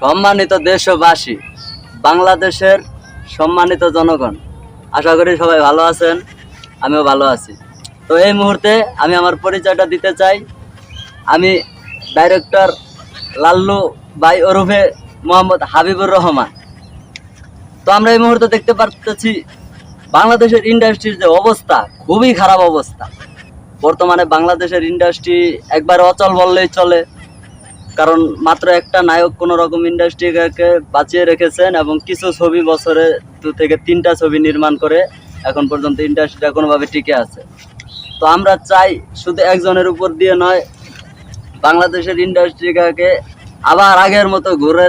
সম্মানিত দেশবাসী, বাংলাদেশের সম্মানিত জনগণ, আশা করি সবাই ভালো আছেন, আমিও ভালো আছি। তো এই মুহূর্তে আমি আমার পরিচয়টা দিতে চাই। আমি ডাইরেক্টর লাল্লু বাই ওরফে মোহাম্মদ হাবিবুর রহমান। তো আমরা এই মুহূর্তে দেখতে পাচ্ছি বাংলাদেশের ইন্ডাস্ট্রির যে অবস্থা, খুবই খারাপ অবস্থা। বর্তমানে বাংলাদেশের ইন্ডাস্ট্রি একবার অচল বললেই চলে। কারণ মাত্র একটা নায়ক কোনো রকম ইন্ডাস্ট্রিকে বাঁচিয়ে রেখেছেন এবং কিছু ছবি বছরে দু থেকে তিনটা ছবি নির্মাণ করে এখন পর্যন্ত ইন্ডাস্ট্রিটা কোনোভাবে টিকে আছে। তো আমরা চাই শুধু একজনের উপর দিয়ে নয়, বাংলাদেশের ইন্ডাস্ট্রিটাকে আবার আগের মতো ঘুরে।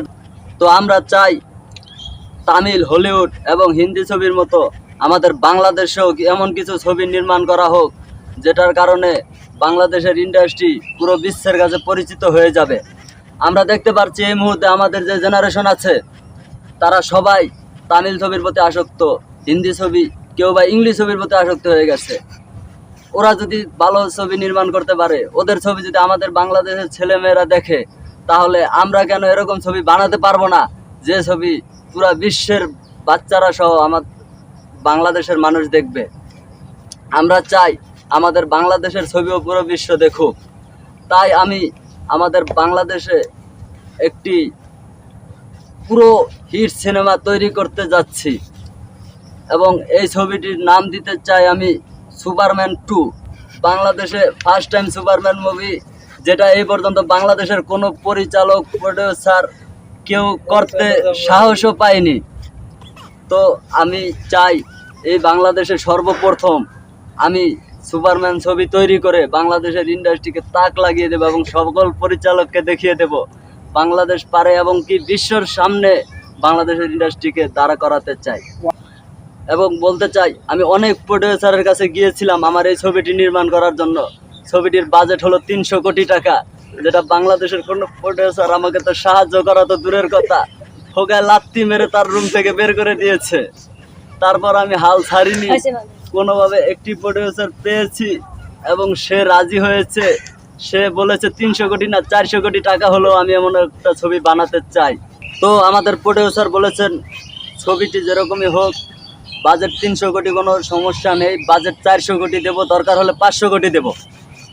তো আমরা চাই তামিল, হলিউড এবং হিন্দি ছবির মতো আমাদের বাংলাদেশেও এমন কিছু ছবি নির্মাণ করা হোক, যেটার কারণে বাংলাদেশের ইন্ডাস্ট্রি পুরো বিশ্বের কাছে পরিচিত হয়ে যাবে। আমরা দেখতে পারছি এই মুহূর্তে আমাদের যে জেনারেশন আছে, তারা সবাই তামিল ছবির প্রতি আসক্ত, হিন্দি ছবি, কেউ বা ইংলিশ ছবির প্রতি আসক্ত হয়ে গেছে। ওরা যদি ভালো ছবি নির্মাণ করতে পারে, ওদের ছবি যদি আমাদের বাংলাদেশের ছেলেমেয়েরা দেখে, তাহলে আমরা কেন এরকম ছবি বানাতে পারব না? যে ছবি পুরা বিশ্বের বাচ্চারা সহ আমার বাংলাদেশের মানুষ দেখবে। আমরা চাই আমাদের বাংলাদেশের ছবিও পুরো বিশ্ব দেখুক। তাই আমি আমাদের বাংলাদেশে একটি পুরো হিট সিনেমা তৈরি করতে যাচ্ছি। এবং এই ছবিটির নাম দিতে চাই আমি সুপারম্যান টু। বাংলাদেশে ফার্স্ট টাইম সুপারম্যান মুভি যেটা এই পর্যন্ত বাংলাদেশের কোনো পরিচালক প্রডিউসার কেউ করতে সাহসও পায়নি। তো আমি চাই এই বাংলাদেশে সর্বপ্রথম আমি সুপারম্যান ছবি তৈরি করে বাংলাদেশের ইন্ডাস্ট্রিকে তাক লাগিয়ে দেবো এবং সকল পরিচালককে দেখিয়ে দেব। বাংলাদেশ পারে এবং কি বিশ্বর সামনে বাংলাদেশের ইন্ডাস্ট্রিকে দাঁড়া করাতে চাই এবং বলতে চাই, আমি অনেক প্রডিউসারের কাছে গিয়েছিলাম আমার এই ছবিটি নির্মাণ করার জন্য। ছবিটির বাজেট হলো তিনশো কোটি টাকা। যেটা বাংলাদেশের কোনো প্রডিউসার আমাকে তো সাহায্য করা তো দূরের কথা। হোগায় লাত্তি মেরে তার রুম থেকে বের করে দিয়েছে। তারপর আমি হাল ছাড়িনি। কোনোভাবে একটি প্রডিউসার পেয়েছি এবং সে রাজি হয়েছে। সে বলেছে, তিনশো কোটি না, চারশো কোটি টাকা হলেও আমি এমন একটা ছবি বানাতে চাই। তো আমাদের প্রডিউসার বলেছেন, ছবিটি যেরকমই হোক বাজেট তিনশো কোটি কোনো সমস্যা নেই। বাজেট চারশো কোটি দেবো, দরকার হলে পাঁচশো কোটি দেবো।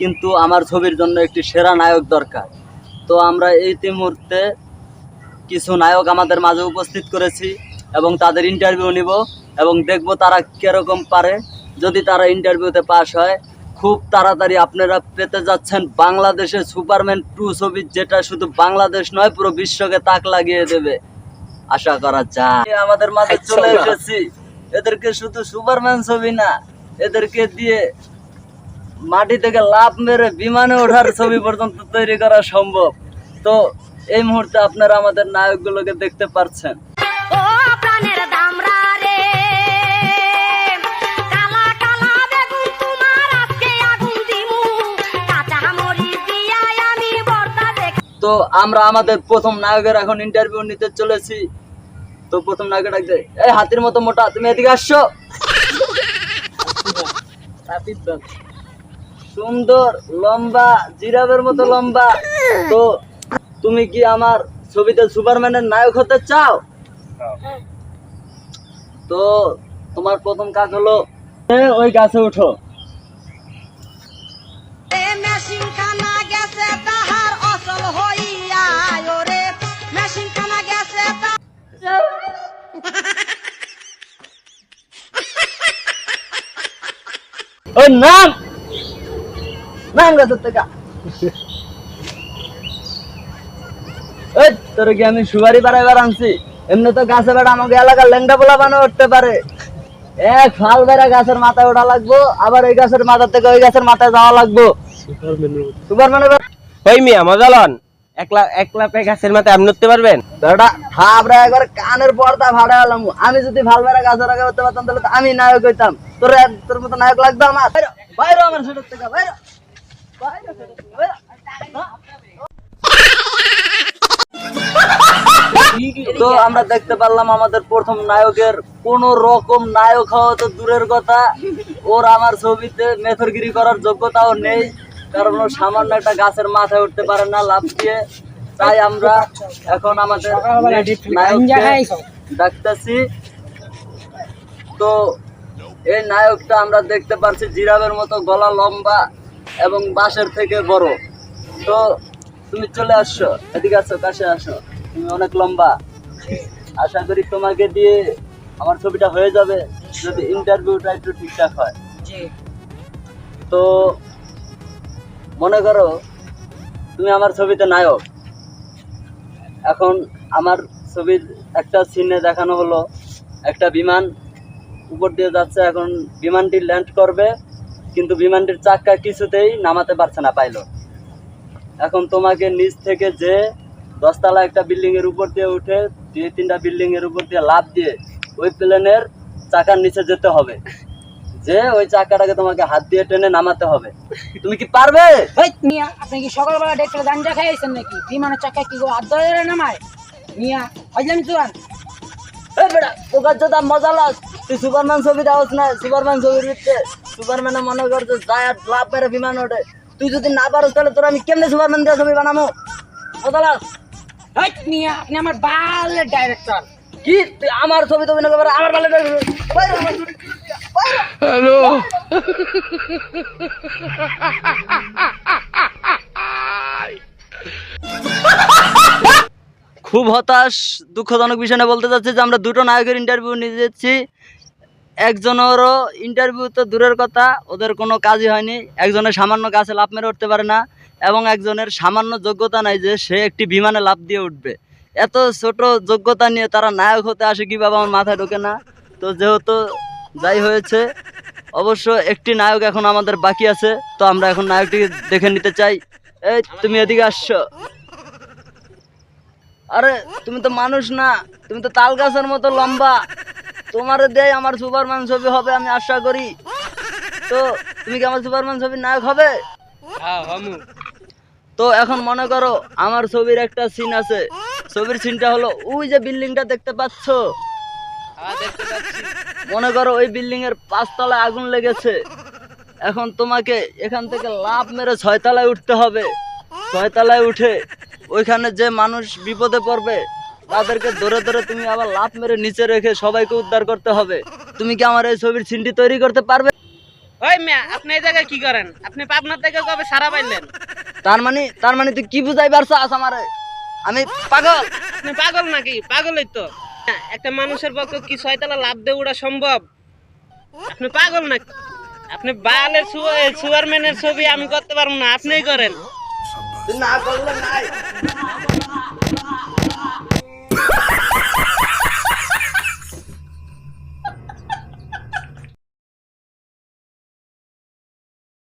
কিন্তু আমার ছবির জন্য একটি সেরা নায়ক দরকার। তো আমরা এই মুহূর্তে কিছু নায়ক আমাদের মাঝে উপস্থিত করেছি এবং তাদের ইন্টারভিউ নিব। এবং দেখব তারা কীরকম পারে। যদি তারা ইন্টারভিউতে পাস হয় খুব তাড়াতাড়ি আপনারা পেতে যাচ্ছেন বাংলাদেশের সুপারম্যান টু ছবি যেটা শুধু বাংলাদেশ নয় পুরো বিশ্বকে তাক লাগিয়ে দেবে। আশা করা যায়। আমাদের মাঝে চলে এসেছি। এদেরকে শুধু সুপারম্যান ছবি না এদেরকে দিয়ে মাটি থেকে লাভ মেরে বিমানে ওঠার ছবি পর্যন্ত তৈরি করা সম্ভব। তো এই মুহূর্তে আপনারা আমাদের নায়কগুলোকে দেখতে পাচ্ছেন তো আমরা আমাদের প্রথম নায়কের এখন ইন্টারভিউ নিতে চলেছি। তো প্রথম নায়কের ডাকছে এই হাতির মতো মোটা, তুমি এদিকে আসছো? সুন্দর, লম্বা জিরাবের মতো লম্বা। তো তুমি কি আমার ছবিতে সুপারম্যানের নায়ক হতে চাও? তো তোমার প্রথম কাজ হলো ওই গাছে উঠো। মেশিন গেছে ওই নাম! নাম গাছের থেকে। ওই তোর কি আমি সুপারি বাড়াইবার আনছি এমনি তো গাছে বেড়া আমাকে এলাকার লেংটা পোলা বানো উঠতে পারে। এক ফাল বেড়া গাছের মাথায় ওঠা লাগবো আবার ওই গাছের মাথা থেকে ওই গাছের মাথায় যাওয়া লাগবো। সুপারম্যানের ওই মিয়া মজা লন। আমি যদি ভালো বেড়া গাছের আগে উঠতে পারতাম তাহলে আমি নায়ক হইতাম। তোর তোর মতো নায়ক লাগবে আমার? বাইরে আমার। তো আমরা দেখতে পারলাম আমাদের প্রথম নায়কের কোন রকম নায়ক হওয়া তো দূরের কথা। ওর আমার ছবিতে মেথরগিরি করার যোগ্যতাও নেই। কারণ ও সামান্য একটা গাছের মাথায় উঠতে পারে না লাভ দিয়ে। তাই আমরা এখন আমাদের ডাকতেছি। তো এই নায়কটা আমরা দেখতে পাচ্ছি জিরাবের মতো গলা লম্বা এবং বাঁশের থেকে বড়। তো তুমি চলে আসছো এদিকে আসো কাছে আসো। তুমি অনেক লম্বা। আশা করি তোমাকে দিয়ে আমার ছবিটা হয়ে যাবে যদি ইন্টারভিউটা একটু ঠিকঠাক হয়। তো মনে করো তুমি আমার ছবিতে নায়ক। এখন আমার ছবির একটা সিনে দেখানো হলো, একটা বিমান উপর দিয়ে যাচ্ছে, এখন বিমানটি ল্যান্ড করবে, কিন্তু বিমানটির চাক্কা কিছুতেই নামাতে পারছে না পাইলট। এখন তোমাকে নিচ থেকে যে দশতলা একটা বিল্ডিং এর উপর দিয়ে উঠে, দুই তিনটা বিল্ডিং এর উপর দিয়ে লাফ দিয়ে ওই প্লেনের চাকার নিচে যেতে হবে। যে ওই চাকাটাকে তোমাকে হাত দিয়ে টেনে নামাতে হবে। তুমি কি পারবে? মিয়া আপনি কি সকালবেলা ডেকটা গাঞ্জা খাইয়েছেন নাকি? বিমানের চাকা কি হাত ধরে নামায়? মিয়া হজলাম চুয়ান তোকার যদি মজা লাগ তুই সুপারম্যান ছবি দাওস না সুপারম্যান ছবির ভিতরে সুপারম্যানে মনে কর যে যায় লাভ মেরে বিমান ওঠে। তুই যদি না পারো তাহলে তোর আমি কেমনে সুপারম্যান দিয়ে ছবি বানাবো? মজা এই মিয়া আপনি আমার বালের ডাইরেক্টর কি? আমার ছবি তো অভিনয় করবে আমার ভালো খুব হতাশ, দুঃখজনক বিষয় বলতে চাচ্ছি যে আমরা দুটো নায়কের ইন্টারভিউ নিয়ে যাচ্ছি। একজনেরও ইন্টারভিউ তো দূরের কথা, ওদের কোনো কাজই হয়নি। একজনের সামান্য গাছে লাভ মেরে উঠতে পারে না এবং একজনের সামান্য যোগ্যতা নাই যে সে একটি বিমানে লাভ দিয়ে উঠবে। এত ছোট যোগ্যতা নিয়ে তারা নায়ক হতে আসে কীভাবে আমার মাথায় ঢোকে না। তো যেহেতু যাই হয়েছে অবশ্য একটি নায়ক এখন আমাদের বাকি আছে তো আমরা এখন নায়কটিকে দেখে নিতে চাই। এই তুমি এদিকে আসছো। আরে তুমি তো মানুষ না তুমি তো তাল গাছের মতো লম্বা। তোমার দেয় আমার সুপারম্যান ছবি হবে আমি আশা করি। তো তুমি কি আমার সুপারম্যান ছবির নায়ক হবে? হ্যাঁ তো এখন মনে করো আমার ছবির একটা সিন আছে। ছবির সিনটা হলো ওই যে বিল্ডিংটা দেখতে পাচ্ছ? হ্যাঁ দেখতে পাচ্ছি। মনে করো ওই বিল্ডিং এর পাঁচতলায় আগুন লেগেছে। এখন তোমাকে এখান থেকে লাভ মেরে ছয়তলায় উঠতে হবে। ছয়তলায় উঠে ওইখানে যে মানুষ বিপদে পড়বে তাদেরকে ধরে ধরে তুমি আবার লাভ মেরে নিচে রেখে সবাইকে উদ্ধার করতে হবে। তুমি কি আমার এই ছবির সিনটি তৈরি করতে পারবে? ওই মিয়া আপনি এই জায়গায় কি করেন? আপনি পাবনার থেকে কবে সারা পাইলেন? তার মানে তার মানে তুই কি বুঝাই পারছ আস আমারে? আমি পাগল। আপনি পাগল নাকি? পাগলই তো। একটা মানুষের পক্ষে কি ছয়তলা লাভ দিয়ে ওড়া সম্ভব? আপনি পাগল না আপনি বালের সুয়ারম্যানের ছবি আমি করতে পারব না, আপনিই করেন। না করলে নাই।